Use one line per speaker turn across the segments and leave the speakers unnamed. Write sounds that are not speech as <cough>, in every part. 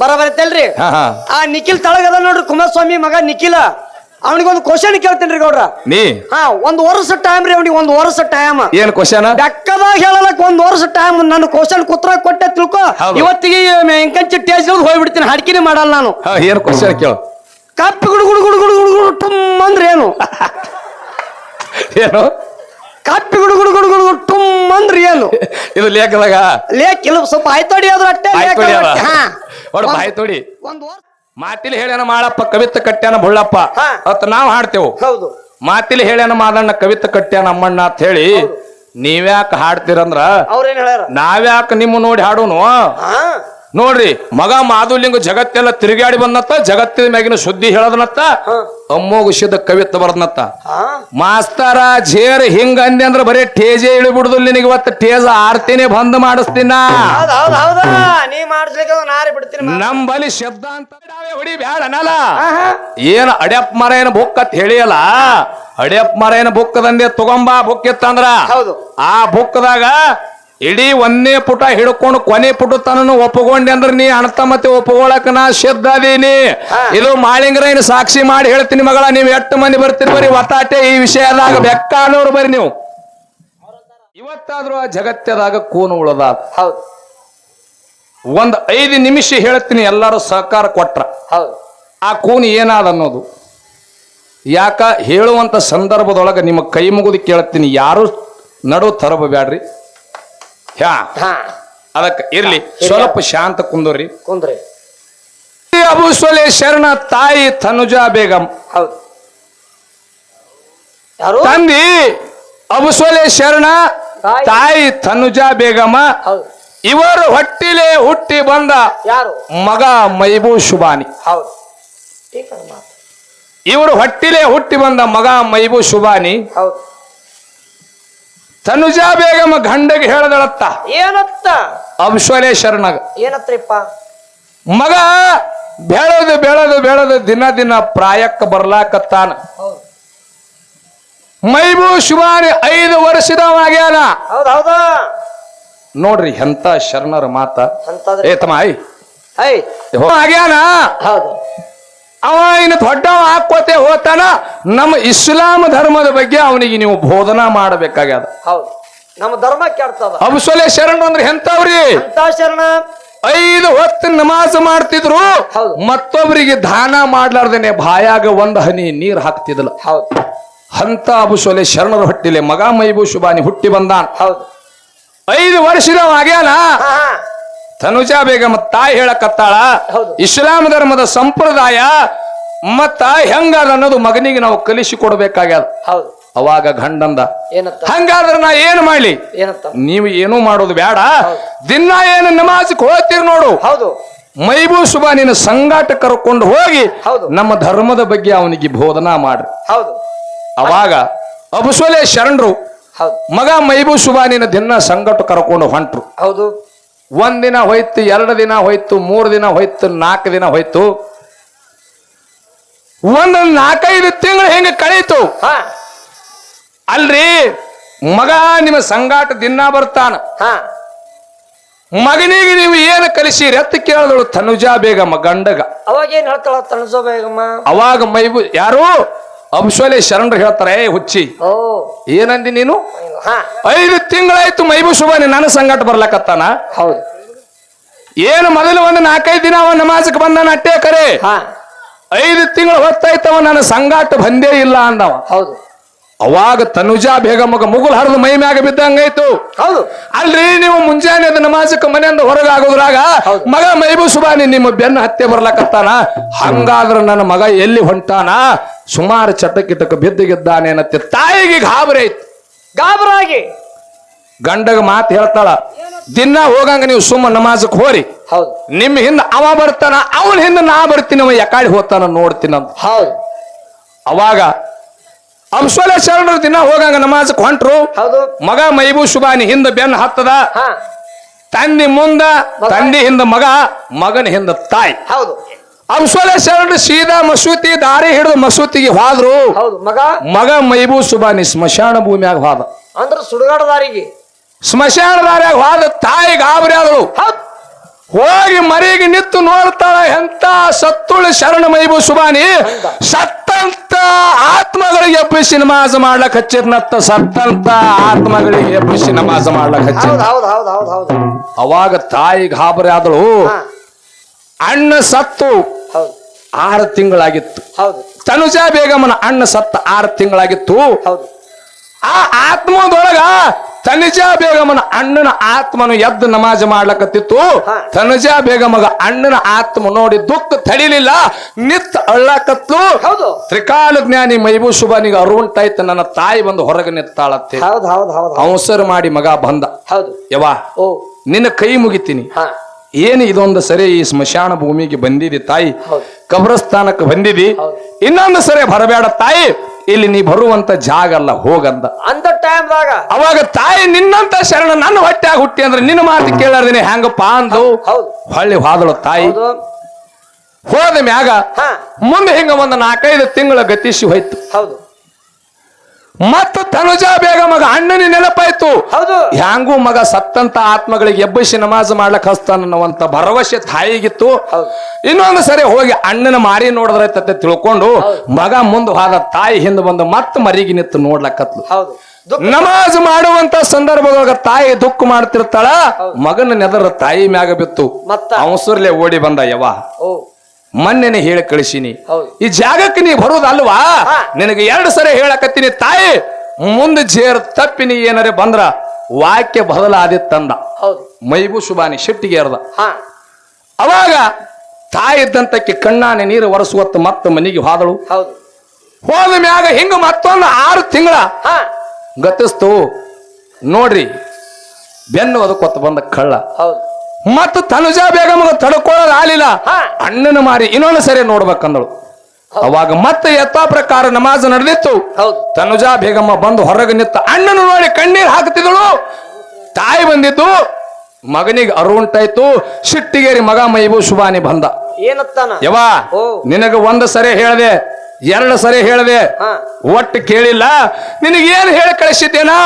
ಬರಬರತ್ತಲ್ರಿ
ಹಾ ಹಾ
ಆ ನಿಖಿಲ್ ತಳಗದ ನೋಡ್ರಿ ಕುಮಾರಸ್ವಾಮಿ ಮಗ ನಿಖಿಲ ಅವನಿಗೊಂದು ಕ್ವಶನ್ ಕೇಳ್ತೀನಿ ಗೌಡ್ರ
ನೀ
ಹಾ ಒಂದ್ ವರ್ಷ ಟೈಮ್ ರೀ ಅವನಿಗೆ ಒಂದ್ ವರ್ಷ ಟೈಮ್
ಏನ್ ಕ್ವಶನ್
ಡಕ್ಕದಾಗ ಹೇಳಲಕ್ ಒಂದ್ ವರ್ಷ ಟೈಮ್ ನನ್ನ ಕ್ವಶನ್ ಕುತ್ರ ಕೊಟ್ಟೆ ತಿಳ್ಕೊ
ಹೌದು.
ಇವತ್ತಿಗೆ ಎಂಕಂಚಿ ಟೇಜ್ ಹೋಗ್ಬಿಡ್ತೀನಿ ಹಡ್ಕಿನೇ ಮಾಡಲ್ಲ ನಾನು
ಏನ್ ಕ್ವಶನ್ ಕೇಳು
ಕಪ್ಪಿ ಗುಡು ಗುಡು ಗುಡು ಗುಡು ಗುಡು ಗುಡು ಟುಮ್ ಅಂದ್ರೆ ಏನು
ಏನು
ಕಪ್ಪಿ ಗುಡು ಗುಡು ಗುಡು ಗುಡು ಗುಡು ಟುಮ್ ಅಂದ್ರೆ ಏನು
ಇದು ಲೇಖದಾಗ
ಲೇಖ ಇಲ್ಲ ಸ್ವಲ್ಪ ಆಯ್ತೋಡಿ ಅದ್ರ ಅಟ್ಟೆ
ಲೇಖ
ಅದ್ರ ಅಟ್ಟೆ. ಹಾ
ಒಡ ಬಾಯ್ ತೋಡಿ.
ಒಂದ್ ವರ್ಷ.
ಮಾತಿಲಿ ಹೇಳ್ಯಾನ ಮಾಡಪ್ಪ ಕವಿತ ಕಟ್ಯಾನ ಬುಳ್ಳಪ್ಪ
ಹಾ.
ಅತ್ ನಾವ್ ಹಾಡ್ತೇವು.
ಹೌದು.
ಮಾತಿಲಿ ಹೇಳ್ಯಾನ ಮಾದಣ್ಣ ಕವಿತ ಕಟ್ಯಾನ ಅಮ್ಮಣ್ಣ ಅಂತ ಹೇಳಿ ನೀವ್ಯಾಕ ಹಾಡ್ತೀರಂದ್ರ
ಅವ್ರೇನ್ ಹೇಳ್ಯಾರ?
ನಾವ್ಯಾಕ ನಿಮ್ಮ ನೋಡಿ ಹಾಡೋನು?
ಹಾ.
ನೋಡ್ರಿ ಮಗ ಮಾಧುಲಿಂಗ ಜಗತ್ತೆಲ್ಲ ತಿರುಗಾಡಿ ಬಂದತ್ತ ಜಗತ್ತಿನ ಮ್ಯಾಗಿನ ಸುದ್ದಿ ಹೇಳದನತ್ತ
ಅಮ್ಮೋ
ಅಮ್ಮೋಗಿಸಿದ ಕವಿತ್ತ ಬರ್ದನತ್ತ. ಮಾಸ್ತರ ಜೇರ್ ಹಿಂಗ ಅಂದೆ ಅಂದ್ರ ಬರೀ ಟೇಜೆ ಇಳಿಬಿಡುದು ನಿನಗೆ ಇವತ್ತು ಟೇಜ ಆರ್ತಿನೇ ಬಂದ್ ಮಾಡಿಸ್ತೀನ? ನಂಬಲ್ಲಿ ಶಬ್ದ ಅಂತ ನಾವೇ ಹೊಡಿ ಬ್ಯಾಡ ಅನ್ನಲ್ಲ. ಏನ್ ಅಡ್ಯಪ್ ಮರ ಏನ್ ಬುಕ್ ಅಂತ ಹೇಳಿಯಲ್ಲ ಅಡ್ಯಪ್ ಮರ ಏನ ಬುಕ್ಕದಂದೆ ತಗೊಂಬಾ ಬುಕ್ ಇತ್ತಂದ್ರ? ಆ ಬುಕ್ದಾಗ ಇಡೀ ಒಂದನೇ ಪುಟ ಹಿಡ್ಕೊಂಡು ಕೊನೆ ಪುಟ ತನನು ಒಪ್ಪಗೊಂಡೆ ಅಂದ್ರೆ ನೀ ಅಣತ ಮತ್ತೆ ಒಪ್ಪಗೊಳಕ ನಾ ಸಿದ್ಧ ಅದೀನಿ. ಇದು ಮಾಳಿಂಗರ ಸಾಕ್ಷಿ ಮಾಡಿ ಹೇಳ್ತೀನಿ ಮಗಳ ನೀವು ಎಷ್ಟು ಮಂದಿ ಬರ್ತೀರಿ ಬರೀ ಒತ್ತಾಟೆ ಈ ವಿಷಯದಾಗ ಬೆಕ್ಕಾನವ್ರು ಬರ್ರಿ ನೀವು. ಇವತ್ತಾದ್ರೂ ಆ ಜಗತ್ತದಾಗ ಕೂನು ಉಳದ.
ಹೌದು.
ಒಂದ್ ಐದು ನಿಮಿಷ ಹೇಳ್ತೀನಿ ಎಲ್ಲರೂ ಸಹಕಾರ ಕೊಟ್ರ.
ಹೌದು.
ಆ ಕೂನು ಏನಾದ ಅನ್ನೋದು? ಯಾಕ ಹೇಳುವಂತ ಸಂದರ್ಭದೊಳಗ ನಿಮ್ಮ ಕೈ ಮುಗಿದು ಕೇಳ್ತೀನಿ ಯಾರು ನಡು ತರಬ ಹಾ.
ಹಾ.
ಅದಕ್ಕೆ ಇರ್ಲಿ. ಸ್ವಲ್ಪ ಶಾಂತ ಕುಂದ್ರಿ.
ಕುಂದ್ರಿ.
ಅಬುಸೊಲೆ ಶರಣ ತಾಯಿ ತನುಜಾ ಬೇಗಂ.
ಹೌದು.
ತಂದಿ ಅಬುಸೊಲೆ ಶರಣ
ತಾಯಿ.
ತನುಜಾ ಬೇಗಮ. ಇವರು ಹೊಟ್ಟಿಲೆ ಹುಟ್ಟಿ ಬಂದ
ಯಾರು?
ಮಗ ಮೈಬೂ ಶುಭಾನಿ.
ಹೌದು.
ಇವರು ಹೊಟ್ಟಿಲೆ ಹುಟ್ಟಿ ಬಂದ ಮಗ ಮೈಬೂ ಶುಭಾನಿ.
ಹೌದು.
ತನುಜಾ ಬೇಗಮ್ಮ ಗಂಡಗೆ ಹೇಳದಳತ್ತ.
ಏನತ್ತ?
ಅಬುಸೊಲೆ ಶರಣಗ
ಏನತ್ರಿಪ್ಪ?
ಮಗ ಬೆಳದು ಬೆಳದು ಬೆಳದು ದಿನ ದಿನ ಪ್ರಾಯಕ್ಕೆ ಬರ್ಲಾಕತ್ತಾನ. ಮೈಬೂ ಶಿವಾನಿ ಐದು ವರ್ಷದವಾಗ್ಯಾನ ನೋಡ್ರಿ ಎಂತ ಶರಣರ ಮಾತ. ಏ ತಮ್ಮ ಐ. ಆಗ್ಯಾನ?
ಹೌದು.
ಅವ ಇನ್ನು ದೊಡ್ಡ ಹಾಕೋತೆ ಹೋತಾನ ನಮ್ಮ ಇಸ್ಲಾಂ ಧರ್ಮದ ಬಗ್ಗೆ ಅವನಿಗೆ ನೀವು ಬೋಧನಾ ಮಾಡಬೇಕಾಗ್ಯದ.
ಹೌದು. ನಮ್ಮ ಧರ್ಮ ಕೆಡ್ತದ.
ಅಬ್ಸೊಲೆ ಶರಣ ಅಂದ್ರೆ ಎಂತವ್ರಿ
ಶರಣ?
ಐದು ಹೊತ್ತು ನಮಾಜ್ ಮಾಡ್ತಿದ್ರು.
ಹೌದು.
ಮತ್ತೊಬ್ಬರಿಗೆ ದಾನ ಮಾಡ್ಲಾರ್ದೇನೆ ಬಾಯಾಗ ಒಂದ್ ಹನಿ ನೀರ್ ಹಾಕ್ತಿದ್ಲ.
ಹೌದು.
ಹಂತ ಅಬುಸೊಲೆ ಶರಣರ ಹುಟ್ಟಿಲೆ ಮಗ ಮೈಬು ಶುಭಾನಿ ಹುಟ್ಟಿ ಬಂದಾನ.
ಹೌದು.
ಐದು ವರ್ಷದವ ಆಗ್ಯಾನ?
ಹಾ
ಬೇಗ ಮತ್ತ ತಾಯಿ ಹೇಳಕತ್ತಾಳ. ಇಸ್ಲಾಂ ಧರ್ಮದ ಸಂಪ್ರದಾಯ ಮತ್ತ ಹೆಂಗಾದ ಅನ್ನೋದು ಮಗನಿಗೆ ನಾವು ಕಲಿಸಿ ಕೊಡ್ಬೇಕಾಗ್ಯದ. ಅವಾಗ ಗಂಡಂದ ಹಂಗಾದ್ರೆ ನಾ ಏನ್ ಮಾಡ್ಲಿ? ನೀವು ಏನು ಮಾಡೋದು ಬೇಡ. ದಿನ ಏನು ನಮಾಜ್ಗೆ ಹೋಗ್ತೀರಿ ನೋಡು.
ಹೌದು.
ಮೈಬೂ ಸುಬಾ ನಿನ್ನ ಸಂಗಾಟ ಕರ್ಕೊಂಡು ಹೋಗಿ
ಹೌದು.
ನಮ್ಮ ಧರ್ಮದ ಬಗ್ಗೆ ಅವನಿಗೆ ಬೋಧನಾ ಮಾಡ್ರಿ.
ಹೌದು.
ಅವಾಗ ಅಬುಸೊಲೆ ಶರಣರು ಮಗ ಮೈಬೂ ಸುಬಾನಿನ ದಿನ ಸಂಗಟ ಕರ್ಕೊಂಡು ಹೊಂಟ್ರು.
ಹೌದು.
ಒಂದಿನ ಹೋಯ್ತು ಎರಡು ದಿನ ಹೋಯ್ತು ಮೂರು ದಿನ ಹೋಯ್ತು ನಾಲ್ಕು ದಿನ ಹೋಯ್ತು. ಒಂದು ನಾಲ್ಕೈದು ತಿಂಗಳು ಹೆಂಗ ಕಳೀತು?
ಹಾ.
ಅಲ್ರಿ ಮಗ ನಿಮ್ಮ ಸಂಗಾಟ ದಿನ ಬರ್ತಾನ.
ಹಾ.
ಮಗನಿಗೆ ನೀವು ಏನು ಕಲಿಸಿರಿ? ಅಂತ ಕೇಳಿದಳು ತನುಜಾ ಬೇಗಮ್ಮ ಗಂಡಗ.
ಅವಾಗ ಏನ್ ಹೇಳ್ತಾಳ ತನುಜಾ ಬೇಗಮ್ಮ?
ಅವಾಗ ಮೈಬು ಯಾರು? ಅಬ್ಸೋಲೆ ಶರಣರು ಹೇಳ್ತಾರೆ ಏ ಹುಚ್ಚಿ ಏನಂದಿ ನೀನು? ಐದು ತಿಂಗಳಾಯ್ತು ಮೈಬು ಶುಭ ನನ್ನ ಸಂಗಾಟ ಬರ್ಲಕತ್ತಾನ.
ಹೌದು.
ಏನು ಮೊದಲು ಒಂದು ನಾಲ್ಕೈದು ದಿನ ಅವ ನಮಾಜಕ್ಕೆ ಬಂದಾನ ಅಟ್ಟೆ ಕರೆ? ಐದು ತಿಂಗಳು ಹೊತ್ತಾಯ್ತವ ನನ್ನ ಸಂಗಾಟ ಬಂದೇ ಇಲ್ಲ ಅಂದವ.
ಹೌದು.
ಅವಾಗ ತನುಜಾ ಬೇಗಮ್ಮಗ ಮುಗುಲ್ ಹರಿದು ಮೈ ಮ್ಯಾಗ ಬಿದ್ದಂಗಾಯ್ತು.
ಹೌದು.
ಅಲ್ರಿ ನೀವು ಮುಂಜಾನೆ ನಮಾಜಕ್ಕೆ ಮನೆಯಿಂದ
ಹೊರಗಾಗೋದ್ರಾಗ.
ಮಗ ಮೈಬು ಸುಬಾನಿ ನಿಮ್ಮ ಬೆನ್ನ ಹತ್ತೆ ಬರ್ಲಕತ್ತಾನ? ಹಂಗಾದ್ರ ನನ್ನ ಮಗ ಎಲ್ಲಿ ಹೊಂಟಾನ? ಸುಮಾರು ಚಟಕಿಟಕ ಬಿದ್ದಿಗಿದ್ದಾನೆ ಅನ್ನತ್ತೆ. ತಾಯಿಗೆ ಗಾಬರಿ ಐತಿ
ಗಾಬರಾಗಿ.
ಗಂಡಗ ಮಾತು ಹೇಳ್ತಾಳ ದಿನ ಹೋಗಂಗ ನೀವು ಸುಮ್ಮ ನಮಾಜಕ್ಕೆ ಹೋರಿ.
ಹೌದು.
ನಿಮ್ಮ ಹಿಂದ ಅವ ಬರ್ತಾನ ಅವನ ಹಿಂದ ನಾ ಬರ್ತೀನಿ ಅವ ಯಕಾಡಿ ಹೋಗ್ತಾನ ನೋಡ್ತೀನಂತ.
ಹೌದು.
ಅವಾಗ ಅಂಶೋಲೆ ಶರಣರು ದಿನ ಹೋಗಂಗ ನಮಾಜ್ ಹೊಂಟ್ರು.
ಹೌದು.
ಮಗ ಮೈಬು ಶುಭಾನಿ ಹಿಂದ ಬೆನ್ನ ಹತ್ತದ.
ಹಾ.
ತಂದಿ ಮುಂದ ತಂದಿ ಹಿಂದ ಮಗ ಮಗನ ಹಿಂದ ತಾಯಿ.
ಹೌದು.
ಅಂಶೋಲೆ ಶರಣರು ಸೀದಾ ಮಸೂತಿ ದಾರಿ ಹಿಡಿದು ಮಸೂತಿಗೆ ಹೋದ್ರು.
ಹೌದು ಮಗ.
ಮಗ ಮೈಬು ಶುಭಾನಿ ಸ್ಮಶಾನ ಭೂಮಿಯಾಗ ಹೋದ.
ಅಂದ್ರ ಸುಡುಗಾಡ ದಾರಿಗೆ.
ಸ್ಮಶಾನ ದಾರಿಯಾಗ ಹೋದ ತಾಯಿ ಗಾಬರಿ ಆದಳು.
ಹೌದು.
ಹೋಗಿ ಮರಿಗೆ ನಿಂತು ನೋಡ್ತಾಳ ಎಂತ ಸತ್ತುಳು ಶರಣ ಮೈಬು ಸುಬಾನಿ ಸತ್ತಂತ ಆತ್ಮಗಳಿಗೆ ಎಬ್ಬಿಸಿ ನಮಾಜ್ ಮಾಡ್ಲಕ್ ಹಚ್ಚಿರ್ನತ್ತ ಸತ್ತಂತ ಆತ್ಮಗಳಿಗೆ ಎಬ್ಬಿಸಿ ನಮಾಜ್ ಮಾಡ್ಲಕ್ ಹಚ್ಚ
ಹೌದ್ ಹೌದ್ ಹೌದ್ ಹೌದ್ ಹೌದು.
ಅವಾಗ ತಾಯಿ ಗಾಬರಿ ಆದಳು. ಅಣ್ಣ ಸತ್ತು
ಹೌದು.
ಆರು ತಿಂಗಳಾಗಿತ್ತು.
ಹೌದು.
ತನುಜಾ ಬೇಗಮನ ಅಣ್ಣ ಸತ್ತ ಆರು ತಿಂಗಳಾಗಿತ್ತು.
ಹೌದು.
ಆ ಆತ್ಮದೊಳಗ ತನುಜಾ ಬೇಗಮನ ಅಣ್ಣನ ಆತ್ಮನು ಎದ್ದು ನಮಾಜ್ ಮಾಡ್ಲಕತ್ತಿತ್ತು. ತನಜ ಬೇಗಮಗ ಅಣ್ಣನ ಆತ್ಮ ನೋಡಿ ದುಃಖ ತಡಿಲಿಲ್ಲ ನಿತ್
ಅಳ್ಳಾಕತ್ತು.
ತ್ರಿಕಾಲ ಜ್ಞಾನಿ ಮೈಬೂ ಶುಭನಿಗೆ ಅರುಣ್ಟಾಯ್ತು ನನ್ನ ತಾಯಿ ಬಂದು ಹೊರಗೆ ನಿತ್ತಾಳತ್ತೆ ಅವಸರ ಮಾಡಿ ಮಗ ಬಂದ.
ಹೌದು.
ಯವಾ ನಿನ್ನ ಕೈ ಮುಗಿತೀನಿ. ಏನು ಇದೊಂದು ಸರಿ ಈ ಸ್ಮಶಾನ ಭೂಮಿಗೆ ಬಂದಿದಿ ತಾಯಿ. ಕಬ್ರಸ್ಥಾನಕ್ಕೆ ಬಂದಿದಿ. ಇನ್ನೊಂದು ಸರಿ ಬರಬೇಡ ತಾಯಿ. ಇಲ್ಲಿ ನೀ ಬರುವಂತ ಜಾಗ ಅಲ್ಲ ಹೋಗಂದ.
ಅಂತ ಟೈಮ್ದಾಗ
ಅವಾಗ ತಾಯಿ ನಿನ್ನಂತ ಶರಣ ನನ್ನ ಹೊಟ್ಟೆಯಾಗ ಹುಟ್ಟಿ ಅಂದ್ರೆ ನಿನ್ನ ಮಾತು ಕೇಳಾರ್ದಿನಿ ಹೆಂಗಪ್ಪ ಅಂದು?
ಹೌದು
ಹೊಳ್ಳಿ ಹಾದಳು ತಾಯಿ.
ಹೌದು.
ಮ್ಯಾಗ ಮುಂದೆ ಹಿಂಗ ಒಂದು ನಾಲ್ಕೈದು ತಿಂಗಳ ಗತಿಸಿ ಹೋಯ್ತು.
ಹೌದು.
ಮತ್ತ ತನುಜಾ ಬೇಗ ಮಗ ಅಣ್ಣನ ನೆನಪಾಯ್ತು.
ಹೌದು.
ಹ್ಯಾಂಗೂ ಮಗ ಸತ್ತಂತ ಆತ್ಮಗಳಿಗೆ ಎಬ್ಬಿಸಿ ನಮಾಜ್ ಮಾಡ್ಲಕ್ ಹಸ್ತಾನವಂತ ಭರವಸೆ ತಾಯಿಗಿತ್ತು. ಇನ್ನೊಂದು ಸರಿ ಹೋಗಿ ಅಣ್ಣನ ಮಾರಿ ನೋಡಿದ್ರೈತತ್ತೆ ತಿಳ್ಕೊಂಡು ಮಗ ಮುಂದೆ ಹೋದ ತಾಯಿ ಹಿಂದೆ ಬಂದು ಮತ್ತೆ ಮರಿಗೆ ನಿಂತು
ನೋಡ್ಲಕ್ಕತ್ಲು
ನಮಾಜ್ ಮಾಡುವಂತ ಸಂದರ್ಭದೊಳಗ ತಾಯಿ ದುಃಖ ಮಾಡ್ತಿರ್ತಾಳ ಮಗನ ನೆದರ ತಾಯಿ ಮ್ಯಾಗ ಬಿತ್ತು.
ಮತ್ತ?
ಅವಸರ್ಲೆ ಓಡಿ ಬಂದ ಯವ್ವ.
ಓ.
ಮೊನ್ನೆನೆ ಹೇಳಿ ಕಳಿಸಿನಿ. ಈ ಜಾಗಕ್ಕೆ ನೀ ಬರುದಲ್ವಾ. ನಿನಗೆ ಎರಡು ಸರಿ ಹೇಳಕತ್ತೀನಿ ತಾಯಿ. ಮುಂದೆ ಜೇರ್ ತಪ್ಪಿನಿ ಏನಾರೆ ಬಂದ್ರ ವಾಕ್ಯ ಬದಲಾದಿತ್ತಂದ ಮೈಬು ಶುಭಾನಿ ಶಿಟ್ಟಿಗೆ ಏರ್ದ ಅವಾಗ ತಾಯಿ ಇದ್ದಂತಕ್ಕೆ ಕಣ್ಣಾನೆ ನೀರು ಒರೆಸುವತ್ತು ಮತ್ತೆ ಮನೆಗೆ ಹೋದಳು.
ಹೌದು.
ಮ್ಯಾಗ ಹಿಂಗ ಮತ್ತೊಂದು ಆರು ತಿಂಗಳ ಗತಿಸ್ತು. ನೋಡ್ರಿ ಬೆನ್ನು ಅದಕ್ಕೊತ್ತು ಬಂದ ಕಳ್ಳ. ಮತ್ತು ತನುಜಾ ಬೇಗಮ್ಗೆ ತಡ್ಕೊಳ್ಳೋದು ಆಲಿಲ್ಲ ಅಣ್ಣನ ಮಾರಿ ಇನ್ನೊಂದು ಸರಿ ನೋಡ್ಬೇಕಂದಳು. ಅವಾಗ ಮತ್ತೆ ಯಥಾ ಪ್ರಕಾರ ನಮಾಜ್ ನಡೆದಿತ್ತು. ತನುಜಾ ಬೇಗಮ್ಮ ಬಂದು ಹೊರಗೆ ನಿಂತ ಅಣ್ಣನ ನೋಡಿ ಕಣ್ಣೀರ್ ಹಾಕ್ತಿದಳು ತಾಯಿ ಬಂದಿದ್ದು. ಮಗನಿಗೆ ಅರುಂಟಾಯ್ತು ಸಿಟ್ಟಿಗೇರಿ ಮಗ ಮೈಬು ಶುಭಾನಿ ಬಂದ.
ಏನತ್ತಾನ?
ಯವಾ. ನಿನಗ ಒಂದು ಸರಿ ಹೇಳ್ದೆ. ಎರಡು ಸರಿ ಹೇಳಿದೆ. ಒಟ್ಟು ಕೇಳಿಲ್ಲ. ನಿನಗೇನು ಹೇಳಿ ಕಳಿಸಿದ್ದೇನಾ?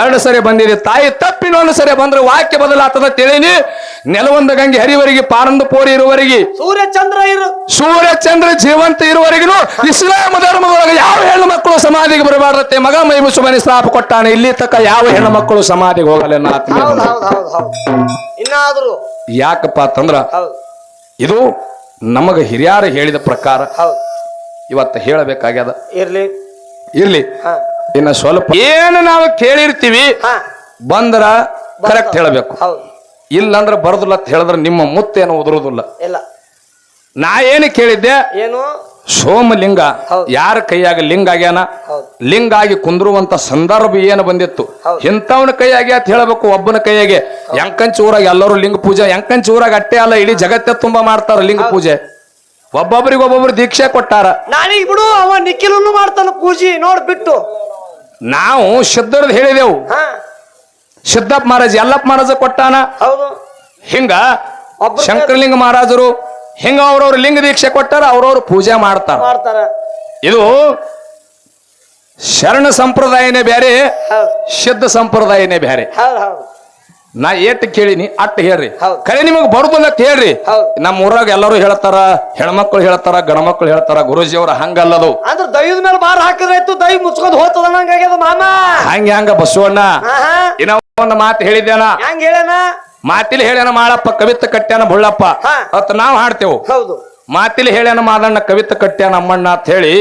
ಎರಡು ಸರಿ ಬಂದಿದೆ. ತಾಯಿ ತಪ್ಪಿನೊಂದು ಸರಿ ಬಂದ್ರೆ ವಾಕ್ಯ ಬದಲಾತದ ತಿಳಿನಿ ನೆಲವೊಂದು ಗಂಗೆ ಹರಿವರಿಗೆ ಪಾರಂದ ಪೋರಿ ಇರುವವರಿಗೆ.
ಸೂರ್ಯ ಚಂದ್ರ ಇರು.
ಸೂರ್ಯಚಂದ್ರ ಜೀವಂತ ಇರುವವರೆಗೂ ಇಸ್ಲಾಂ ಧರ್ಮದೊಳಗೆ ಯಾವ ಹೆಣ್ಣು ಮಕ್ಕಳು ಸಮಾಧಿಗೆ ಬರಬಾರ್ದತ್ತೆ? ಮಗ ಮೈಬು ಸುಮನಿ ಸ್ಥಾಪ ಕೊಟ್ಟಾನೆ. ಇಲ್ಲಿ ತಕ್ಕ ಯಾವ ಹೆಣ್ಣು ಮಕ್ಕಳು ಸಮಾಧಿಗೆ ಹೋಗಲ್ಲ
ಇನ್ನಾದ್ರೂ.
ಯಾಕಪ್ಪ ಅಂತಂದ್ರ ಇದು ನಮಗ ಹಿರಿಯರು ಹೇಳಿದ ಪ್ರಕಾರ
ಹೌದು.
ಇವತ್ತು ಹೇಳಬೇಕಾಗ್ಯದ.
ಇರ್ಲಿ.
ಇರ್ಲಿ.
ಹಾ.
ಇನ್ನ ಸ್ವಲ್ಪ ಏನು ನಾವು ಕೇಳಿರ್ತೀವಿ
ಹಾ.
ಬಂದ್ರ ಕರೆಕ್ಟ್ ಹೇಳಬೇಕು.
ಹೌದು.
ಇಲ್ಲಂದ್ರ ಬರೋದಿಲ್ಲ ಅಂತ ಹೇಳಿದ್ರೆ ನಿಮ್ಮ ಮುತ್ತೇನು ಉದುರುದಿಲ್ಲ.
ಇಲ್ಲ.
ನಾ ಏನು ಕೇಳಿದ್ದೆ?
ಏನು?
ಸೋಮಲಿಂಗ.
ಹೌದು.
ಯಾರ ಕೈಯಾಗ ಲಿಂಗ ಆಗ್ಯಾನ?
ಹೌದು.
ಲಿಂಗ ಆಗಿ ಕುಂದ್ರುವಂತ ಸಂದರ್ಭ ಏನು ಬಂದಿತ್ತು?
ಹೌದು.
ಇಂಥವನ ಕೈಯಾಗಿ ಅಂತ ಹೇಳಬೇಕು ಒಬ್ಬನ ಕೈಯಾಗೆ. ಎಂಕಂಚ ಊರಾಗ ಎಲ್ಲರೂ ಲಿಂಗ ಪೂಜೆ ಎಂಕಂಚ ಊರಾಗ ಅಟ್ಟೆ ಅಲ್ಲ ಇಡೀ ಜಗತ್ತೇ ತುಂಬಾ ಮಾಡ್ತಾರ ಲಿಂಗ ಪೂಜೆ. ಒಬ್ಬೊಬ್ಬರಿಗೆ ಒಬ್ಬೊಬ್ರು ದೀಕ್ಷೆ ಕೊಟ್ಟಾರ.
ನಾನೀಗ ಬಿಡು ಅವ ನಿಖಿಲನ್ನು ಮಾಡ್ತಾನ ಪೂಜಿ ನೋಡ್ ಬಿಟ್ಟು.
ನಾವು ಶುದ್ಧರದ್ ಹೇಳಿದೆವು.
ಹಾ.
ಸಿದ್ದಪ್ಪ ಮಹಾರಾಜ್ ಯಲ್ಲಪ್ಪ ಮಹಾರಾಜ ಕೊಟ್ಟಾನ.
ಹೌದು.
ಹಿಂಗ
ಒಬ್ರು
ಶಂಕರಲಿಂಗ ಮಹಾರಾಜರು ಹಿಂಗ ಅವ್ರವ್ರ ಲಿಂಗ ದೀಕ್ಷೆ ಕೊಟ್ಟಾರ ಅವ್ರವ್ರು ಪೂಜೆ ಮಾಡ್ತಾರ.
ಮಾಡ್ತಾರ.
ಇದು ಶರಣ ಸಂಪ್ರದಾಯನೇ ಬೇರೆ
ಹೌದು.
ಸಿದ್ಧ ಸಂಪ್ರದಾಯನೇ ಬೇರೆ
ಹೌದು ಹೌದು.
ನಾ ಏಟ್ ಕೇಳಿನಿ ಅಟ್ ಹೇಳ್ರಿ.
ಹೌದು.
ಕರೆ ನಿಮಗ್ ಬರುದಿಲ್ಲ ಅಂತ ಹೇಳ್ರಿ.
ಹೌದು.
ನಮ್ಮ ಊರಾಗ ಎಲ್ಲರೂ ಹೇಳ್ತಾರ ಹೆಣ್ಮಕ್ಳು ಹೇಳ್ತಾರ ಗಣಮಕ್ಳು ಹೇಳ್ತಾರ ಗುರುಜಿಯವ್ರ ಹಂಗಲ್ಲದು.
ಅಂದ್ರೆ ದೈವದ ಮೇಲೆ ಬಾರ ಹಾಕಿದ್ರಾಯ್ತು ದೈ ಮುಚ್ಕೊಂಡ್ ಹೋಗ್ತದ ನಂಗಾಗ್ಯದ ಮಾಮ.
ಹಂಗ ಹಂಗ ಬಸವಣ್ಣ.
ಏನೋ
ಇನ್ನ ಒಂದು ಮಾತು ಹೇಳಿದ್ದೇನ
ಹಂಗ ಹೇಳಣ
ಮಾತಿಲಿ ಹೇಳ್ಯಾನ ಮಾಳಪ್ಪ ಕವಿತ ಕಟ್ಟ್ಯಾನ ಬುಳ್ಳಪ್ಪ.
ಹಾ.
ನಾವ್ ನಾವು ಹಾಡ್ತೇವು.
ಹೌದು.
ಮಾತಿಲಿ ಹೇಳ್ಯಾನ ಮಾದಣ್ಣ ಕವಿತ ಕಟ್ಟ್ಯಾನ ಅಮ್ಮಣ್ಣ ಅಂತ ಹೇಳಿ